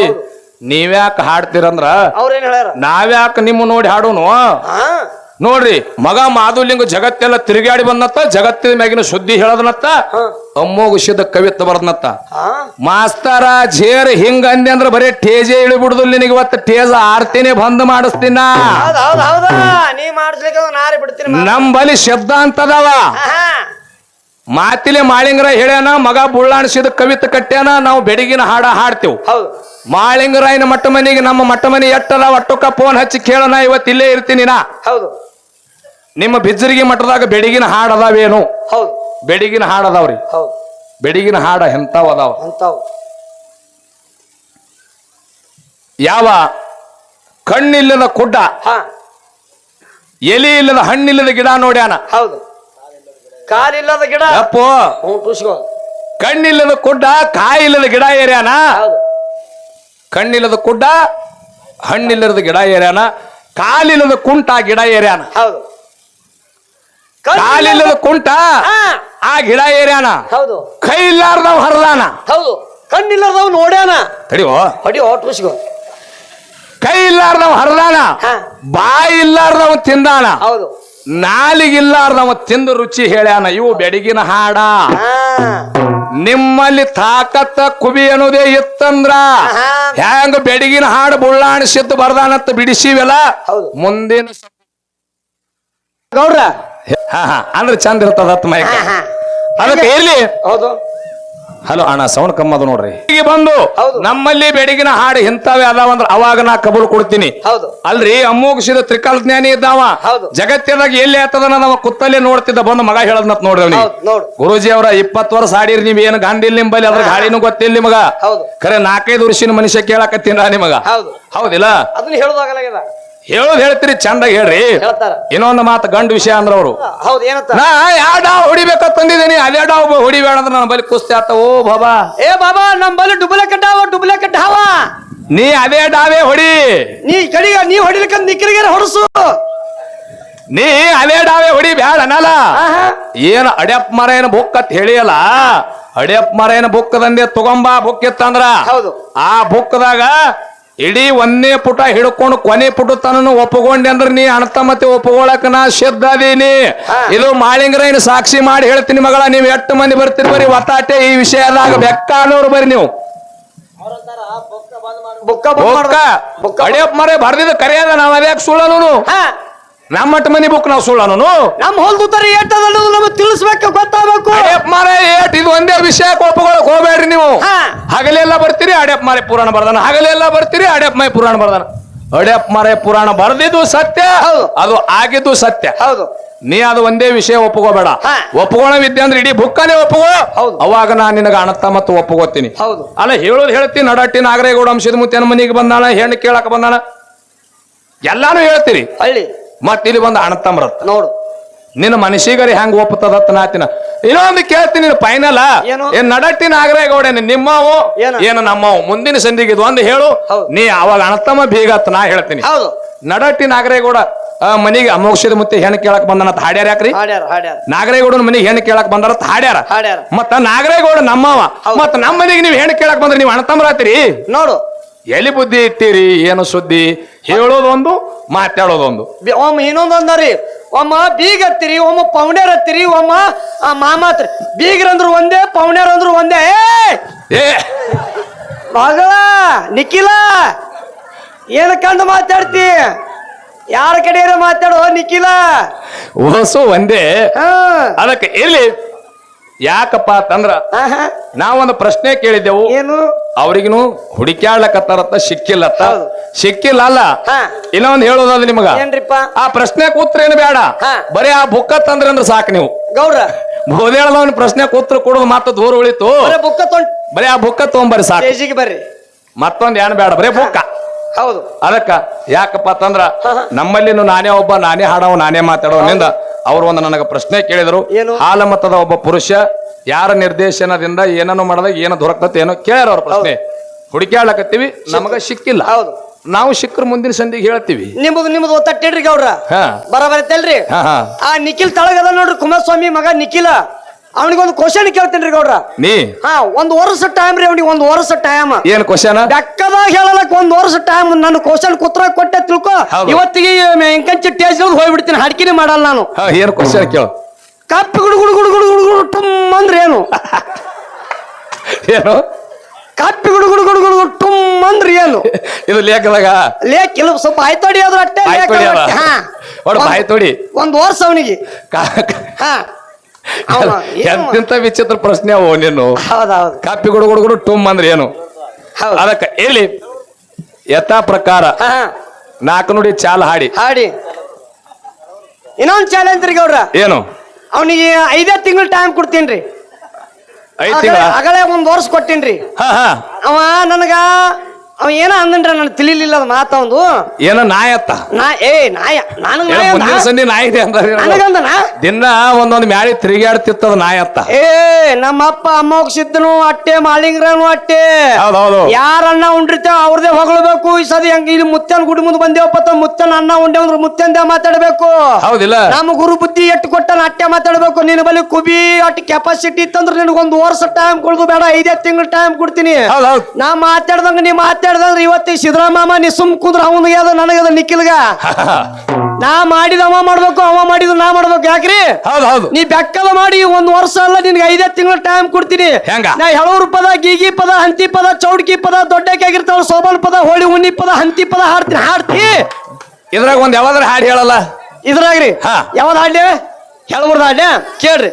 ನೀವ್ಯಾಕ ಹಾಡ್ತೀರಂದ್ರ?
ಅವ್ರೇನ್ ಹೇಳ್ಯಾರ?
ನಾವ್ಯಾಕ ನಿಮ್ಮ ನೋಡಿ ಹಾಡೋನು?
ಹಾ.
ನೋಡ್ರಿ ಮಗ ಮಾಧುಲಿಂಗ ಜಗತ್ತೆಲ್ಲ ತಿರುಗಾಡಿ ಬಂದತ್ತ ಜಗತ್ತಿನ ಮ್ಯಾಗಿನ ಸುದ್ದಿ ಹೇಳದನತ್ತ
ಹಾ.
ಅಮ್ಮೋಗು ಸಿದ್ಧ ಕವಿತ್ವ ಬರ್ದನತ್ತ. ಮಾಸ್ತರ ಜೇರ್ ಹಿಂಗ ಅಂದೆ ಅಂದ್ರ ಬರೀ ಟೇಜೆ ಇಳಿಬಿಡುದು ಬಿಡುದಿಲ್ಲ ನಿನಗೆ ಇವತ್ತು ಟೇಜ ಆರ್ತಿನೇ ಬಂದ್ ಮಾಡಿಸ್ತೀನ. ನಮ್ ಬಲಿ ಶಬ್ದ ಅಂತದವ. ಮಾತಿಲೆ ಮಾಳಿಂಗರ ಹೇಳ್ಯಾನ ಮಗ ಬುಳ್ಳಾಣಿಸಿದ ಕವಿತ ಕಟ್ಟ್ಯಾನ ನಾವು ಬೆಡಗಿನ ಹಾಡ ಹಾಡ್ತೇವ್. ಮಾಳಿಂಗರಾಯನ ಮಟ್ಟ ಮನೆಗೆ ನಮ್ಮ ಮಟ್ಟ ಮನೆ ಎಟ್ಟದ ಒಟ್ಟಕ್ಕ ಫೋನ್ ಹಚ್ಚಿ ಕೇಳೋಣ ಇವತ್ತಿಲ್ಲೇ ಇರ್ತೀನಿ ನಾ.
ಹೌದು.
ನಿಮ್ಮ ಬಿಜ್ಜರಿಗೆ ಮಠದಾಗ ಬೆಡಗಿನ ಹಾಡ್ ಅದಾವೇನು?
ಹೌದು.
ಬೆಡಗಿನ ಹಾಡ್ ಅದಾವ್ರಿ.
ಹೌದು.
ಬೆಡಗಿನ ಹಾಡ ಎಂತಾವ್ ಅದಾವ?
ಅಂತಾವ್
ಯಾವ ಕಣ್ಣಿಲ್ಲದ ಕುಡ್ಡ
ಹಾ.
ಎಲಿ ಇಲ್ಲದ ಹಣ್ಣಿಲ್ಲದ ಗಿಡ ನೋಡ್ಯಾನ?
ಹೌದು. ಕಾಲಿಲ್ಲದ ಗಿಡ.
ಅಪ್ಪೋ
ಹ್ಞೂ ಟುಸ್ಕೋ
ಕಣ್ಣಿಲ್ಲದ ಕುಡ್ಡ ಕಾಯಿಲ್ಲದ ಗಿಡ ಏರ್ಯಾನ?
ಹೌದು.
ಕಣ್ಣಿಲ್ಲದ ಕುಡ್ಡ ಹಣ್ಣಿಲ್ಲದ ಗಿಡ ಏರ್ಯಾನ? ಕಾಲಿಲ್ಲದ ಕುಂಟ ಗಿಡ ಏರ್ಯಾನ?
ಹೌದು.
ಕಾಲಿಲ್ಲದ ಕುಂಟ. ಆ ಗಿಡ ಏರ್ಯಾನ.
ಹೌದು.
ಕೈ ಇಲ್ಲಾರ್ದವ್ ಹರ್ದಾನ.
ಹೌದು. ಕಣ್ಣಿಲ್ಲಾರ್ದವ್ ನೋಡ್ಯಾನ.
ತಡಿಯೋ.
ಹೊಡಿಯೋ ಟೂಸ್ಗೋ
ಕೈ ಇಲ್ಲಾರ್ದವ್ ಹರದಾನ. ಬಾಯಿ ಇಲ್ಲಾರ್ದವ್ ತಿಂದಾನ.
ಹೌದು.
ನಾಲಿಗಿಲ್ಲಾರ್ದವ ತಿಂದು ರುಚಿ ಹೇಳ್ಯಾನ. ಇವು ಬೆಡಗಿನ ಹಾಡ. ನಿಮ್ಮಲ್ಲಿ ತಾಕತ್ತ ಕುಬಿ ಅನ್ನೋದೇ ಇತ್ತಂದ್ರ
ಹೆಂಗ
ಹ್ಯಾಂಗ ಬೆಡಗಿನ ಹಾಡು ಬುಳ್ಳಾಣಿಸಿದ್ದು ಬರ್ದಾನಂತ ಬಿಡಿಸಿವೆಲ್ಲ. ಮುಂದಿನ
ಗೌಡ್ರ
ಹಾ ಹಾ. ಅಂದ್ರೆ ಚಂದ ಇರ್ತದ ಮೈಕ ಅದಕ್ಕೆ ಇರ್ಲಿ
ಹೌದು.
ಹಲೋ ಅಣ್ಣ ಸೌಂಡ್ ಕಮ್ಮದು ನೋಡ್ರಿ. ಈಗ ಬಂದು ನಮ್ಮಲ್ಲಿ ಬೆಡಗಿನ ಹಾಡು ಇಂತಾವೆ ಅದಾವ ಅಂದ್ರೆ ಅವಾಗ ನಾ ಕಬೂಲ್ ಕೊಡ್ತೀನಿ.
ಹೌದು.
ಅಲ್ರಿ ಅಮ್ಮೋಗಿಸಿದ ತ್ರಿಕಾಲ ಜ್ಞಾನಿ ಇದ್ದಾವ.
ಹೌದು.
ಜಗತ್ತಿನಾಗ ಎಲ್ಲಿ ಆತದ ನಾವ ಕುತ್ತಲ್ಲೇ ನೋಡ್ತಿದ್ದ ಬಂದು ಮಗ ಹೇಳದ್ನತ್ ನೋಡ್ರಿ ಅವ್ನಿ
ಗುರುಜಿ ಅವ್ರ
ಗುರೂಜಿ ಅವರ ಇಪ್ಪತ್ತು ವರ್ಷ ಆಡಿರಿ ನೀವ್ ಏನ್ ಗಂಡಿಲ್ ನಿಂಬಲ್ಲಿ ಅದ್ರ ಗಾಡಿನೂ ಗೊತ್ತಿಲ್ಲ ನಿಮಗ?
ಹೌದು.
ಖರೆ ನಾಲ್ಕೈದು ವರ್ಷಿನ ಮನುಷ್ಯ ಕೇಳಕತ್ತೀನ ನಿಮಗ?
ಹೌದು.
ಹೌದಿಲ್ಲ?
ಅದನ್ನ
ಹೇಳೋದ್ ಹೇಳ್ತೀರಿ ಚಂದಾಗಿ ಹೇಳ್ರಿ.
ಹೇಳ್ತಾರ.
ಇನ್ನೊಂದು ಮಾತು ಗಂಡು ವಿಷಯ ಅಂದ್ರೆ ಅವರು.
ಹೌದು ಏನಂತ?
ನಾ ಯಾವ ಡಾವ್ ಹೊಡಿಬೇಕಂತ ತಂದಿದ್ದೀನಿ ಅದೇ ಡಾವ್ ಹೊಡಿಬೇಡ ಅಂದ್ರೆ ನನ್ನ ಬಲಿ ಕುಸ್ತಿ ಆತ ಓ ಬಾಬಾ.
ಏ ಬಾಬಾ ನಮ್ಮ ಬಲಿ ಡುಬ್ಲೆ ಕಟ್ಟಾವ ಡುಬ್ಲೆ ಕಟ್ಟಾವ.
ನೀ ಅದೇ ಡಾವೇ ಹೊಡಿ.
ನೀ ಕಡಿಗ ನೀ ಹೊಡಿಲಿಕ್ಕ ನಿಕ್ಕರಿಗೆ ಹೊಡಸು.
ನೀ ಅದೇ ಡಾವೇ ಹೊಡಿ ಬ್ಯಾಡ ಅನ್ನಲ್ಲ. ಏನ್ ಅಡ್ಯಪ್ ಮರ ಏನ್ ಬುಕ್ ಅಂತ ಹೇಳಿಯಲ್ಲ? ಅಡ್ಯಪ್ ಮರ ಬುಕ್ ಬುಕ್ಕದಂದೆ ತಗೊಂಬಾ ಬುಕ್ ಇತ್ತಂದ್ರ.
ಹೌದು.
ಆ ಬುಕ್ದಾಗ ಇಡೀ ಒಂದೇ ಪುಟ ಹಿಡ್ಕೊಂಡು ಕೊನೆ ಪುಟ ತನನು ಒಪ್ಪಗೊಂಡೆ ಅಂದ್ರೆ ನೀ ಅಣತ ಮತ್ತೆ ಒಪ್ಪಗೊಳಕ ನಾ ಸಿದ್ಧ ಅದೀನಿ ಇದು ಮಾಳಿಂಗ್ರೈನ್ ಸಾಕ್ಷಿ ಮಾಡಿ ಹೇಳ್ತೀನಿ ಮಗಳ ನೀವು ಎಷ್ಟು ಮಂದಿ ಬರ್ತೀರಿ ಬರೀ ಒತ್ತಾಟೆ ಈ ವಿಷಯದಾಗ
ಬೆಕ್ಕ ಅನ್ನೋರು
ಬರೀ
ನೀವು. ಬುಕ್ಕ
ಮರೆ ಬರ್ದಿದ್ದು ಕರೆಯದ ನಾವು ಅದೇ ಸುಳ್ಳನು
ಹಾ
ನಮ್ಮಟ್ಟ ಮನಿ ಬುಕ್ ನಾವು ಸುಳ್ಳ
ನಾನು ನಮ್ಮ ಎಟ್ಟದ ಏಟದ ನಮಗ್ ತಿಳಿಸ್ಬೇಕು ಗೊತ್ತಾಗಬೇಕು.
ಅಡೆಪ್ ಮಾರೆ ಏಟ್ ಇದು ಒಂದೇ ವಿಷಯ ಒಪ್ಪಗೊಳಕ್ ಹೋಗ್ಬೇಡ್ರಿ ನೀವು. ಹಗಲೆಲ್ಲ ಬರ್ತೀರಿ ಅಡೆಪ್ ಮಾರೆ ಪುರಾಣ ಬರ್ದಾನ. ಹಗಲೆಲ್ಲ ಬರ್ತೀರಿ ಅಡೆಪ್ ಮೈ ಪುರಾಣ ಬರ್ದಾನ. ಅಡೆಪ್ ಮಾರೆ ಪುರಾಣ ಬರ್ದಿದ್ದು ಸತ್ಯ
ಹೌದು.
ಅದು ಆಗಿದ್ದು ಸತ್ಯ.
ಹೌದು.
ನೀ ಅದು ಒಂದೇ ವಿಷಯ ಒಪ್ಪಗೋಬೇಡ. ಒಪ್ಪಗೋಣ ವಿದ್ಯೆ ಅಂದ್ರೆ ಇಡೀ ಬುಕ್ಕನೇ ಒಪ್ಪಗೋ
ಹೌದು.
ಅವಾಗ ನಾನು ನಿನಗೆ ಅಣತ್ತ ಮತ್ತು ಒಪ್ಪಗೋತೀನಿ
ಹೌದು.
ಅಲ್ಲ ಹೇಳೋದು ಹೇಳ್ತೀನಿ ನಡಟ್ಟಿ ನಾಗರೇಗೌಡ ಅಂಶದ ಮುತ್ತೇನ ಮನಿಗೆ ಬಂದಾನ ಹೆಣ್ಣು ಕೇಳಕ್ ಬಂದಾನ. ಎಲ್ಲಾನು ಹೇಳ್ತೀರಿ.
ಹಳ್ಳಿ.
ಮತ್ ಇಲ್ಲಿ ಬಂದ ಅಣತ್ತಂಬ್ರತ್
ನೋಡು.
ನಿನ್ನ ಮನುಷ್ಯಗರಿ ಹೆಂಗ್ ಒಪ್ಪತದ ನಾತಿನ ಇನ್ನೊಂದು ಕೇಳ್ತೀನಿ ಫೈನಲ್
ಏನು?
ಏನ್ ನಡಟ್ಟಿ ನಾಗರೇಗೌಡ ನಿಮ್ಮವು?
ಏನು?
ಏನು ನಮ್ಮವು? ಮುಂದಿನ ಸಂಧಿಗೆ ಇದು ಒಂದು ಹೇಳು. ನೀ ಅವಾಗ ಅಣತಮ್ಮ ಬೀಗತ್ ನಾ ಹೇಳ್ತೀನಿ.
ಹೌದು.
ನಡಟ್ಟಿ ನಾಗರೇಗೌಡ ಆ, ಮನಿಗೆ ಅಮೋಕ್ಷದ ಮುತ್ತೆ ಹೆಣ್ಣು ಕೇಳಕ್ ಬಂದ ಹಾಡ್ಯಾರ ಯಾಕ್ರಿ? ನಾಗರೇಗೌಡನ ಮನಿಗೆ ಹೆಣ್ಣು ಕೇಳಕ್ ಬಂದ್ರ ಹಾಡ್ಯಾರ. ಮತ್ತ ನಾಗರೇಗೌಡ ನಮ್ಮವ. ಮತ್ತ ನಮ್ಮ ಮನಿಗೆ ನೀವ್ ಹೆಣ್ಣು ಕೇಳಕ್ ಬಂದ್ರೆ ನೀವು ಅಣತಂಬ್ರಾತಿರಿ
ನೋಡು.
ಎಲ್ಲಿ ಬುದ್ಧಿ ಇಟ್ಟಿರಿ ಏನು ಸುದ್ದಿ? ಹೇಳೋದೊಂದು ಮಾತಾಡೋದೊಂದು.
ಒಮ್ಮ ಇನ್ನೊಂದು ಅಂದಾರಿ. ಒಮ್ಮ ಬೀಗ ಹತ್ತಿರಿ ಒಮ್ಮ ಪೌಂಡ್ಯಾರ ಹತ್ತಿರಿ ಒಮ್ಮ ಮಾಮಾತ್ರಿ. ಬೀಗ್ರಂದ್ರು ಒಂದೇ ಪೌಂಡ್ಯಾರ ಅಂದ್ರು ಒಂದೇ. ಏ! ಮಗಳ ನಿಖಿಲ ಏನ ಕಂಡು ಮಾತಾಡ್ತಿ? ಯಾರ ಕಡೆ ಮಾತಾಡೋ ನಿಖಿಲ?
ಹೊಸು ಒಂದೇ.
ಹಾ.
ಅದಕ್ಕೆ ಇಲ್ಲಿ ಯಾಕಪ್ಪ ಅಂತಂದ್ರ. ನಾವೊಂದು ಪ್ರಶ್ನೆ ಕೇಳಿದ್ದೆವು.
ಏನು?
ಅವ್ರಿಗೂ ಹುಡುಕ್ಯಾಡ್ಲಕತ್ತಾರತ್ತ ಸಿಕ್ಕಿಲ್ಲತ್ತ. ಸಿಕ್ಕಿಲ್ಲ ಅಲ್ಲ ಇನ್ನೊಂದ್ ಹೇಳೋದದು ನಿಮಗ. ಆ ಪ್ರಶ್ನೆ ಕೂತ್ರ ಏನು ಬೇಡ. ಬರೀ ಆ ಬುಕ್ಕ ತಂದ್ರೆ ಅಂದ್ರೆ ಸಾಕು ನೀವು.
ಗೌಡ್ರ
ಬೋದೇಳದವನ್ ಪ್ರಶ್ನೆ ಕೂತ್ರ ಕೊಡೋದು ಮಾತ್ರ ದೂರ ಉಳಿತು.
ಬರೇ ಬುಕ್ಕ ತೊಂಡ್
ಬರೀ ಆ ಬುಕ್ಕ ತಗೊಂಬರಿ ಸಾಕು.
ಬರ್ರಿ.
ಮತ್ತೊಂದ್ ಏನ್ ಬೇಡ ಬರೀ ಬುಕ್ಕ.
ಹೌದು.
ಅದಕ್ಕ ಯಾಕಪ್ಪ ಅಂತಂದ್ರ. ನಮ್ಮಲ್ಲಿನು ನಾನೇ ಒಬ್ಬ ನಾನೇ ಹಾಡವ ನಾನೇ ಮಾತಾಡೋನಿಂದ ಅವ್ರು ಒಂದು ನನಗೆ ಪ್ರಶ್ನೆ ಕೇಳಿದ್ರು? ಹಾಲ ಮತದ ಒಬ್ಬ ಪುರುಷ ಯಾರ ನಿರ್ದೇಶನದಿಂದ ಏನನ್ನು ಮಾಡದಾಗ ಏನು ದೊರಕತ್ತೆ ಏನೋ ಕೇಳ್ಯಾರ ಅವ್ರ ಪ್ರಶ್ನೆ. ಹುಡುಕ್ಯಾಳಕತ್ತೀವಿ ನಮಗ ಸಿಕ್ಕಿಲ್ಲ
ಹೌದು.
ನಾವು ಸಿಕ್ಕರ ಮುಂದಿನ ಸಂಧಿಗೆ ಹೇಳ್ತೀವಿ.
ನಿಮ್ದು ನಿಮ್ದು ಒತ್ತಟ್ಟಿಡ್ರಿ ಗೌಡ್ರ.
ಹಾ.
ಬರಬರತ್ತಲ್ರಿ? ಆ ನಿಖಿಲ್ ತಳಗದ ನೋಡ್ರಿ ಕುಮಾರಸ್ವಾಮಿ ಮಗ ನಿಖಿಲ. ಅವನಿಗೊಂದು ಕ್ವಶನ್ ಕೇಳ್ತೀನಿ ಗೌಡ್ರ
ನೀ
ಹಾ ಒಂದ್ ವರ್ಷ ಟೈಮ್ ರೀ ಅವನಿಗೆ ಒಂದ್ ವರ್ಷ ಟೈಮ್
ಏನ್ ಕ್ವಶನ್
ಬೆಕ್ಕದಾಗ ಹೇಳಲಕ್ ಒಂದ್ ವರ್ಷ ಟೈಮ್ ನನ್ನ ಕ್ವಶನ್ ಕುತ್ರ ಕೊಟ್ಟೆ ತಿಳ್ಕೊ
ಹೌದು.
ಇವತ್ತಿಗೆ ಎಂಕಂಚಿ ಟೇಜ್ ಹೋಗ್ಬಿಡ್ತೀನಿ ಹಡ್ಕಿನೇ ಮಾಡಲ್ಲ ನಾನು
ಹಾ ಏನ್ ಕ್ವಶನ್ ಕೇಳು
ಕಪ್ಪಿ ಗುಡು ಗುಡು ಗುಡು ಗುಡು ಗುಡು ಗುಡು ಟುಮ್ ಅಂದ್ರೆ ಏನು
ಏನು
ಕಪ್ಪಿ ಗುಡು ಗುಡು ಗುಡು ಗುಡು ಗುಡು ಟುಮ್ ಅಂದ್ರೆ ಏನು
ಇದು ಲೇಖದಾಗ
ಲೇಖ ಇಲ್ಲ ಸ್ವಲ್ಪ ಆಯ್ತೋಡಿ ಅದ್ರ ಅಟ್ಟೆ
ಬಾಯ್ ತೊಡಿ ಅದ.
ಒಟ್ಟೆ. ಹಾ
ಒಟ್ಟು ಬಾಯ್ ತೊಡಿ.
ಒಂದ್ ವರ್ಷ ಅವನಿಗೆ ಹಾ? <laughs>
ಎಂತೆಂತ ವಿಚಿತ್ರ ಪ್ರಶ್ನೆ ಅವು ನೀನು?
ಹೌದೌದು.
ಕಾಪಿ ಗುಡು ಗುಡು ಗುಡು ಟುಮ್ ಅಂದ್ರೆ ಏನು?
ಹೌದು.
ಅದಕ್ಕೆ ಯಥಾ ಪ್ರಕಾರ
ಹಾ
ನಾಲ್ಕು ನುಡಿ ಚಾಲ ಹಾಡಿ.
ಹಾಡಿ. ಇನ್ನೊಂದ್ ಚಾಲೆಂಜ್ ರೀ ಗೌಡ್ರ.
ಏನು?
ಅವನಿಗೆ ಐದೇ ತಿಂಗಳು ಟೈಮ್ ಕೊಡ್ತೀನಿ
ಐದ್ ತಿಂಗಳ?
ಅಗಲೇ ಒಂದ್ ವರ್ಷ ಕೊಟ್ಟಿನ್ರಿ.
ಹಾ ಹಾ.
ಅವ ನನಗ ಅವ ಏನ ಅಂದನ್ರ ನನ್ ತಿಳಿಲಿಲ್ಲ ಮಾತ ಅವಂದು?
ಏನ ನಾಯತ್ತ
ನಾ ಏ ನಾಯ ನನಗ ನಾಯ ಅಂದ?
ಮುಂದಿನ ಸಂಧಿ ನಾಯಿ ಇದೆ ಅಂದ
ನನಗಂದನ
ದಿನ ಒಂದೊಂದ್ ಮ್ಯಾಳಿ ತಿರುಗಾಡ್ತಿತ್ತದ ನಾಯತ್ತ
ಏ ನಮ್ಮ ಅಪ್ಪ ಅಮ್ಮ ಸಿದ್ದನು ಅಟ್ಟೆ ಮಾಲಿಂಗ್ರನು ಅಟ್ಟೆ.
ಹೌದೌದು.
ಯಾರನ್ನ ಉಂಡಿರ್ತೇವ ಅವ್ರದೇ ಹೊಗಳಬೇಕು. ಈ ಸದಿ ಹಂಗ ಇಲ್ಲಿ ಮುತ್ತನ್ ಗುಡಿ ಮುಂದೆ ಬಂದೇವಪ್ಪ ಅಂತ ಮುತ್ತನ ಅನ್ನ ಉಂಡೆ ಅಂದ್ರೆ ಮುತ್ತಂದೆ ಮಾತಾಡ್ಬೇಕು.
ಹೌದಿಲ್ಲ.
ನಮ್ಮ ಗುರು ಬುದ್ಧಿ ಎಟ್ಟು ಕೊಟ್ಟನ ಅಟ್ಟೆ ಮಾತಾಡ್ಬೇಕು. ನಿನ್ನ ಬಳಿ ಕುಬಿ ಅಟ್ಟು ಕೆಪಾಸಿಟಿ ಇತ್ತಂದ್ರೆ ನಿನಗೊಂದು ವರ್ಷ ಟೈಮ್ ಕೊಡುದು ಬೇಡ. ಐದೇ ತಿಂಗಳು ಟೈಮ್ ಕೊಡ್ತೀನಿ. ನಾ ಮಾತಾಡ್ದಂಗ ನೀ ಮಾತಾಡ್ದಂದ್ರೆ ಇವತ್ತಿ ಸಿದ್ದರಾಮ ನಿಸುಮ್ ಕುಂದ್ರ ಅವನಿಗೆ ಅದ ನನಗದ ನಿಖಿಲ್ಗ. <laughs> ನಾ ಮಾಡಿದ ಅವ ಮಾಡ್ಬೇಕು ಅವ ಮಾಡಿದ ನಾ ಮಾಡ್ಬೇಕು ಯಾಕ್ರಿ?
ಹೌದು ಹೌದು.
ನೀ ಬೆಕ್ಕದ ಮಾಡಿ ಒಂದ್ ವರ್ಷ ಅಲ್ಲ ನಿನ್ಗೆ ಐದೇ ತಿಂಗಳ ಟೈಮ್ ಕೊಡ್ತೀನಿ.
ಹೆಂಗ?
ನಾ ಹೆಳೂರು ಪದ ಗೀಗಿ ಪದ ಹಂತಿ ಪದ ಚೌಡ್ಕಿ ಪದ ದೊಡ್ಡಕ್ಕಾಗಿರ್ತಾವ ಸೋಬಲ್ ಪದ ಹೋಳಿ ಉಣ್ಣಿ ಪದ ಹಂತಿ ಪದ ಹಾಡ್ತೀನಿ ಹಾಡ್ತಿ.
ಇದ್ರಾಗ ಒಂದ್ ಯಾವ್ದಾರ ಹಾಡು ಹೇಳಲ್ಲ?
ಇದ್ರಾಗ್ರಿ.
ಹಾ.
ಯಾವ್ದು ಹಾಡ್ಲಿ? ಹೇಳಬಾರ್ದು ಹಾಡ್ಲಿ? ಕೇಳ್ರಿ.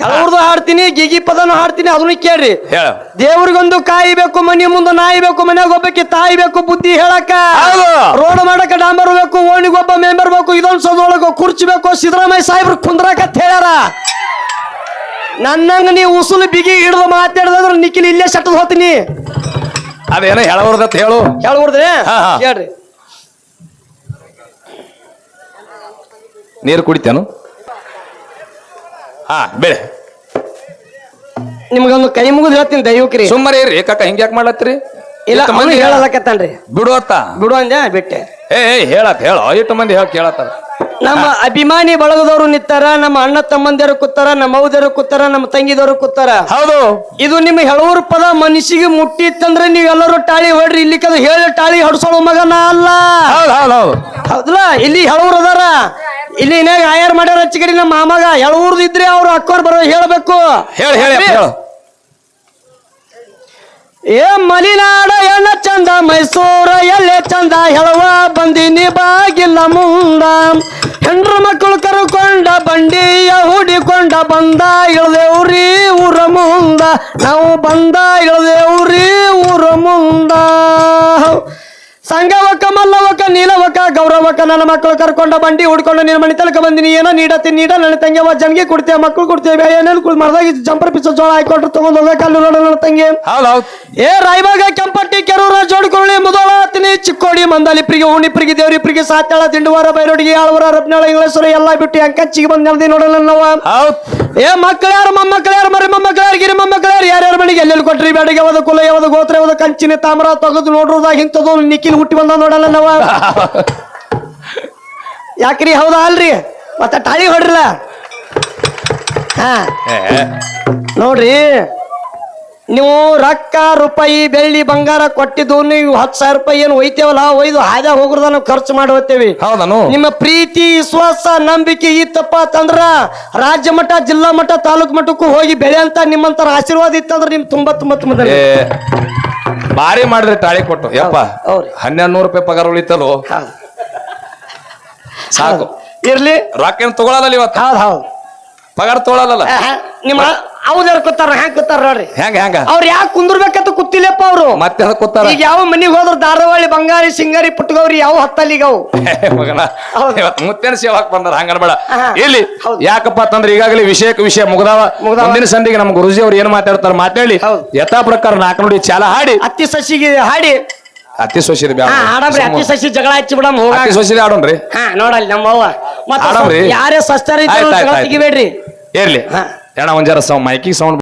ಹೇಳಬಾರ್ದು ಹಾಡ್ತೀನಿ ಗಿಗಿ ಪದನು ಹಾಡ್ತೀನಿ ಅದನ್ನು ಕೇಳ್ರಿ.
ಹೇಳ.
ದೇವ್ರಿಗೊಂದು ಕಾಯಿ ಬೇಕು ಮನಿ ಮುಂದೆ ನಾಯಿ ಬೇಕು ಮನ್ಯಾಗ ಒಬ್ಬಕ್ಕೆ ತಾಯಿ ಬೇಕು ಬುದ್ಧಿ ಹೇಳಕ್ಕ.
ಹೌದು.
ರೋಡ್ ಮಾಡಕ ಡಾಂಬರ್ ಬೇಕು ಓಣಿಗೊಬ್ಬ ಮೆಂಬರ್ ಬೇಕು ಇದೊಂದು ಸದೊಳಗ ಕುರ್ಚಿ ಬೇಕು ಸಿದ್ದರಾಮಯ್ಯ ಸಾಹೇಬ್ರು ಕುಂದ್ರಾಕತ್ ಹೇಳ್ಯಾರ. ನನ್ನಂಗ ನೀ ಉಸುಲು ಬಿಗಿ ಹಿಡಿದು ಮಾತಾಡಿದ್ರೆ ನಿಖಿಲ್ ಇಲ್ಲೇ ಸಟ್ಟದ್ ಹೋತೀನಿ
ಅದೇನೋ ಹೇಳಬಾರ್ದತ್ ಹೇಳು.
ಹೇಳ್ಬಿಡ್ದ್ರಿ. ಹೇಳ್ರಿ
ನೀರು ಕುಡಿತೇನು? ಹಾ ಬೆಳೆ
ನಿಮ್ಗೊಂದು ಕೈ ಮುಗಿದು ಹೇಳ್ತೀನಿ ದೈವಕ್ರಿ.
ಸುಮ್ಮನೆ ಇರ್ರಿ ಕಾಕ ಹಿಂಗ್ಯಾಕ್ ಮಾಡ್ಲತ್ರಿ
ಇಲ್ಲ
ಇಷ್ಟ್
ಅವನು
ಮಂದಿ
ಹೇಳಲಕತ್ತಾನ್ರಿ.
ಬಿಡುವತ್ತ
ಬಿಡು ಅಂದೆ ಬಿಟ್ಟೆ.
ಏ ಏ ಹೇಳತ್ ಹೇಳ. ಎಷ್ಟು ಮಂದಿ ಹೇಳ ಕೇಳತ್ತಾರ.
ನಮ್ಮ ಅಭಿಮಾನಿ ಬಳಗದವರು ನಿಂತಾರ ನಮ್ಮ ಅಣ್ಣ ತಮ್ಮಂದಿರು ಕೂತಾರ ನಮ್ಮ ಮೌದಿಯರು ಕೂತಾರ ನಮ್ಮ ತಂಗಿದವರು ಕೂತಾರ.
ಹೌದು.
ಇದು ನಿಮ್ಮ ಹೇಳೂರು ಪದ ಮನಸ್ಸಿಗೆ ಮುಟ್ಟಿತ್ತಂದ್ರೆ ನೀವೆಲ್ಲರೂ ಟಾಳಿ ಹೊಡ್ರಿ ಇಲ್ಲಿ ಕದ ಹೇಳಿ ಟಾಳಿ ಹೊಡ್ಸೋಳು ಮಗನ ಅಲ್ಲ.
ಹೌದ್ ಹೌದ್ ಹೌದು.
ಹೌದಲ್ಲ? ಇಲ್ಲಿ ಹೇಳೂರು ಅದಾರ. ಇಲ್ಲಿ ಇನ್ಯಾಗ ಆಯಾರ್ ಮಾಡ್ಯಾರ ಹಚ್ಚಿಗಡಿ ನಮ್ಮ ಮಾಮಗ ಹೇಳೂರ್ದು ಇದ್ರೆ ಅವ್ರು ಅಕ್ಕೋರ್ ಬರೋ ಹೇಳ್ಬೇಕು.
ಹೇಳಿ ಹೇಳು
ಏ ಮಲಿನಾಡ ಎಣ್ಣ ಚಂದ, ಮೈಸೂರ ಎಲ್ಲೆ ಚಂದ, ಹೇಳುವ ಬಂದಿನಿ ಬಾಗಿಲ್ಲ ಮುಂದ ಹೆಂಡ್ರ ಮಕ್ಕಳು ಕರುಕೊಂಡ, ಬಂಡಿಯ ಹೂಡಿಕೊಂಡ, ಬಂದ ಇಳದೇವ್ರಿ ಊರ ಮುಂದ. ನಾವು ಬಂದ ಇಳದೇವ್ರಿ ಊರ ಮುಂದ. ಸಂಗವಕ ಮಲ್ಲವಕ ನೀಲವಕ ಗೌರವಕ ನನ್ನ ಮಕ್ಕಳು ಕರ್ಕೊಂಡ ಬಂಡಿ ಹುಡ್ಕೊಂಡು ನಿನ್ನ ಮನೆ ತಲಕ ಬಂದಿನಿ ಏನೋ ನೀಡತ್ತಿ ನೀಡ ನನ್ನ ತಂಗಿ ಅವ ಜನ್ಗೆ ಕೊಡ್ತೇವೆ ಮಕ್ಕಳು ಕೊಡ್ತೇವೆ ಏನೇನು ಕುಳ್ ಮಾಡ್ದಾಗ ಜಂಪರ್ ಪಿಚ್ಚ ಜೋಳ ಹಾಕೊಟ್ರು ತಗೊಂಡ್ ಹೋಗಕ್ಕೆ ಅಲ್ಲಿ ನೋಡ ನನ್ನ ತಂಗಿ. ಏ ರಾಯಬಾಗ ಕೆಂಪಟ್ಟಿ ಕೆರೂರ ಜೋಡ್ಕೊಳ್ಳಿ ಮುದೋಳ ಹತ್ತಿನಿ ಚಿಕ್ಕೋಡಿ ಮಂದಾಲಿಪ್ರಿಗೆ ಹೂಣಿಪ್ರಿಗೆ ದೇವ್ರಿಪ್ರಿಗೆ ಸಾತ್ಯಾಳ ದಿಂಡುವಾರ ಬೈರೋಡಿಗೆ ಆಳ್ವರ ರಬ್ನಾಳ ಇಂಗ್ಲೇಶ್ವರ ಎಲ್ಲ ಬಿಟ್ಟು ಅಂಕಚ್ಚಿಗೆ ಬಂದು ನೆಲದಿ ನೋಡಲ್ಲ ನಾವು
ಮಕ್ಕಳು
ಏ ಮೊಮ್ಮಕ್ಕಳು ಯಾರು ಮರಿ ಮೊಮ್ಮಕ್ಕಳ್ಯಾರು ಗಿರಿ ಮೊಮ್ಮಕ್ಕಳ್ಯಾರು ಯಾರ್ಯಾರ ಮನೆಗೆ ಎಲ್ಲೆಲ್ಲಿ ಕೊಟ್ರಿ ಬೇಡಿಗೆ ಯಾವ್ದು ಕುಲ ಯಾವ್ದು ಗೋತ್ರ ಯಾವ್ದು ಕಂಚಿನ ತಾಮ್ರ ತೆಗೆದು ನೋಡ್ರದಾಗ ಇಂಥದ್ದು ನಿಖಿಲ್ ಹುಟ್ಟಿ ಬಂದ ನೋಡಲ್ಲ ನಾವು? <laughs> ಯಾಕ್ರಿ? ಹೌದಾ ಅಲ್ರಿ? ಮತ್ತೆ ಟಾಳಿ ಹೊಡ್ರಲ್ಲ? ಹಾ. ನೋಡ್ರಿ ನೀವು ರೊಕ್ಕ ರೂಪಾಯಿ ಬೆಳ್ಳಿ ಬಂಗಾರ ಕೊಟ್ಟಿದ್ದು ನೀವು ಹತ್ತು ಸಾವಿರ ರೂಪಾಯಿ ಏನು ಒಯ್ತೇವಲ್ಲ ಒಯ್ದು ಹಾದ್ಯಾಗ ಹೋಗ್ರದ ನಾವು ಖರ್ಚು ಮಾಡಿ ಹೋಗ್ತೇವಿ
ಹೌದನು?
ನಿಮ್ಮ ಪ್ರೀತಿ ವಿಶ್ವಾಸ ನಂಬಿಕೆ ಇತ್ತಪ್ಪ ಅಂತಂದ್ರ ರಾಜ್ಯ ಮಟ್ಟ ಜಿಲ್ಲಾ ಮಟ್ಟ ತಾಲೂಕು ಮಟ್ಟಕ್ಕೂ ಹೋಗಿ ಬೆಳೆ ಅಂತ ನಿಮ್ಮಂತರ ಆಶೀರ್ವಾದ ಇತ್ತಂದ್ರ ನಿಮ್ ತುಂಬಾ ತುಂಬಾ ತುಂಬಾ
ಏ ಭಾರಿ ಮಾಡಿದ್ರೆ ತಾಳಿ ಕೊಟ್ಟು. ಯಪ್ಪ
ಹೌದ್ರಿ.
ಹನ್ನೆರಡು ನೂರು ರೂಪಾಯಿ ಪಗಾರ ಉಳಿತಲು
ಹೌದ್.
ಸಾಕು.
ಇರ್ಲಿ.
ರೊಕ್ಕ ಏನ್ ತಗೊಳಲ್ಲ ಇವತ್ತು?
ಹೌದು ಹೌದು.
ಪಗಾರ ತಗೊಳಲ್ಲ
ನಿಮ್ಮ ಅವ್ದಾರ ಕೂತಾರ ಹೆಂಗ್ ಕೂತಾರ ನೋಡ್ರಿ.
ಹೆಂಗ ಹೆಂಗ
ಅವ್ರು ಯಾಕೆ ಕುಂದ್ರಬೇಕಂತ ಕೂತಿಲ್ಲಪ್ಪ ಅವ್ರು?
ಮತ್ತೆ ಅದಕ್ಕೆ ಕೂತಾರ?
ಈಗ ಯಾವ ಮನಿಗೆ ಹೋದ್ರ ಧಾರವಾಳಿ ಬಂಗಾರಿ ಸಿಂಗಾರಿ ಪುಟ್ಟಗವ್ರಿ ಯಾವ ಹತ್ತಲ್ಲಿ ಈಗ ಅವು? <laughs>
ಮಗನ
ಹೌದು.
ಇವತ್ತು ಮುತ್ತೇನ ಸೇವಾಕ್ ಬಂದಾರ ಹಂಗನ್ಬೇಡ
ಆಹಾ.
ಇಲ್ಲಿ. ಯಾಕಪ್ಪ ಅಂತಂದ್ರೆ ಈಗಾಗಲೇ ವಿಷಯಕ್ಕೆ ವಿಷಯ ಮುಗ್ದಾವ. ಸಂದಿಗೆ ಸಂಧಿಗೆ ನಮ್ಮ ಗುರುಜಿ ಅವ್ರು ಏನ್ ಮಾತಾಡ್ತಾರ ಮಾತಾಡಿ. ಯಥಾ ಪ್ರಕಾರ ನಾಲ್ಕು ನೋಡಿ ಚಾಲ ಹಾಡಿ.
ಅತ್ತಿ ಸಸಿಗೆ ಹಾಡಿ.
ಅತಿ
ಹಾ ಆಡಮ್ರಿ ಅತ್ತಿ ಸಸಿ ಜಗಳ ಹಚ್ಚಿ ಬಿಡಮ್ ಹೋಗ
ಅತಿ ಸೊಸಿದ ಆಡೋಣ್ರಿ
ಹಾ ನೋಡಲ್ಲಿ ನಮ್ಮ ಅವ್ವ ಮತ್ತೆ. ಯಾರೇ ಸಸ್ತಾರ ತೆಗಿಬೇಡ್ರಿ.
ಇರ್ಲಿ.
ಹಾ.
ಏನ ಒಂದ್ ಜರ ಸೌಂಡ್ ಮೈಕಿಗೆ ಸೌಂಡ್